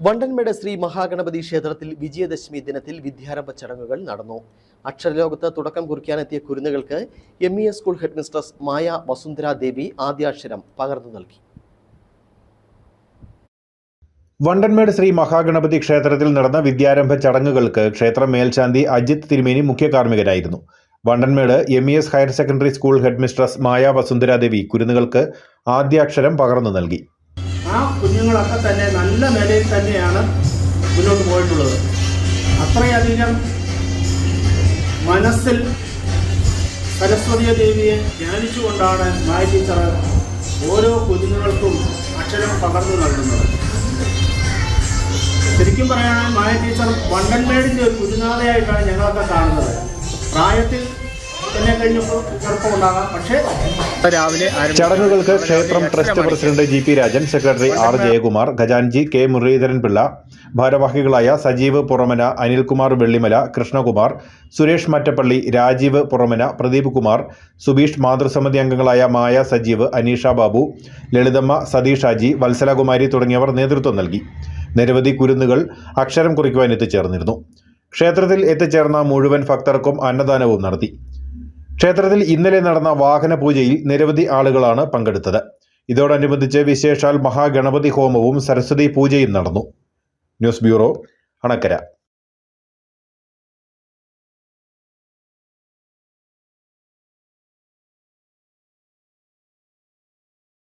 വണ്ടൻമേട് ശ്രീ മഹാഗണപതി ക്ഷേത്രത്തിൽ വിജയദശമി ദിനത്തിൽ വിദ്യാരംഭ ചടങ്ങുകൾ നടന്നു. അക്ഷരലോകത്ത് തുടക്കം കുറിക്കാനെത്തിയ കുരുന്നുകൾക്ക് M E S school headmistress Maya Vasundhara Devi ആദ്യാക്ഷരം പകർന്നു നൽകി. വണ്ടൻമേട് ശ്രീ മഹാഗണപതി ക്ഷേത്രത്തിൽ നടന്ന വിദ്യാരംഭ ചടങ്ങുകൾക്ക് ക്ഷേത്ര മേൽശാന്തി അജിത് തിരുമേനി മുഖ്യ കാർമ്മികനായിരുന്നു Vandanmedu M E S higher secondary school headmistress Maya Vasundharadevi കുരുന്നുകൾക്ക് ആദ്യാക്ഷരം പകർന്നു നൽകി. ആ കുഞ്ഞുങ്ങളൊക്കെ തന്നെ നല്ല നിലയിൽ തന്നെയാണ് മുന്നോട്ട് പോയിട്ടുള്ളത്. അത്രയധികം മനസ്സിൽ സരസ്വതി ദേവിയെ ധ്യാനിച്ചുകൊണ്ടാണ് മായ ടീച്ചർ ഓരോ കുഞ്ഞുങ്ങൾക്കും അക്ഷരം പകർന്നു നൽകുന്നത്. ശരിക്കും പറയുകയാണെങ്കിൽ മായ ടീച്ചർ വണ്ടൻമേടിന്റെ ഒരു കുഞ്ഞുനാഥയായിട്ടാണ് ഞങ്ങളൊക്കെ കാണുന്നത്. പ്രായത്തിൽ കഴിഞ്ഞപ്പോൾ ചെറുപ്പമുണ്ടാകാം പക്ഷേ രാവിലെ ചടങ്ങുകൾക്ക് ക്ഷേത്രം trust president G P Rajan secretary R Jayakumar ഖജാൻജി K Muraleedharan Pillai ഭാരവാഹികളായ സജീവ് പുറമന അനിൽകുമാർ വെള്ളിമല കൃഷ്ണകുമാർ സുരേഷ് മറ്റപ്പള്ളി രാജീവ് പുറമന പ്രദീപ് കുമാർ സുബീഷ് മാതൃസമിതി അംഗങ്ങളായ മായ സജീവ് അനീഷ ബാബു ലളിതമ്മ സതീഷാജി വത്സലകുമാരി തുടങ്ങിയവർ നേതൃത്വം നൽകി. നിരവധി കുരുന്നുകൾ അക്ഷരം കുറിക്കുവാൻ എത്തിച്ചേർന്നിരുന്നു. ക്ഷേത്രത്തിൽ എത്തിച്ചേർന്ന മുഴുവൻ ഭക്തർക്കും അന്നദാനവും നടത്തി. ക്ഷേത്രത്തിൽ ഇന്നലെ നടന്ന വാഹന പൂജയിൽ നിരവധി ആളുകളാണ് പങ്കെടുത്തത്. ഇതോടനുബന്ധിച്ച് വിശേഷാൽ മഹാഗണപതി ഹോമവും സരസ്വതി പൂജയും നടന്നു. News bureau Anakkara.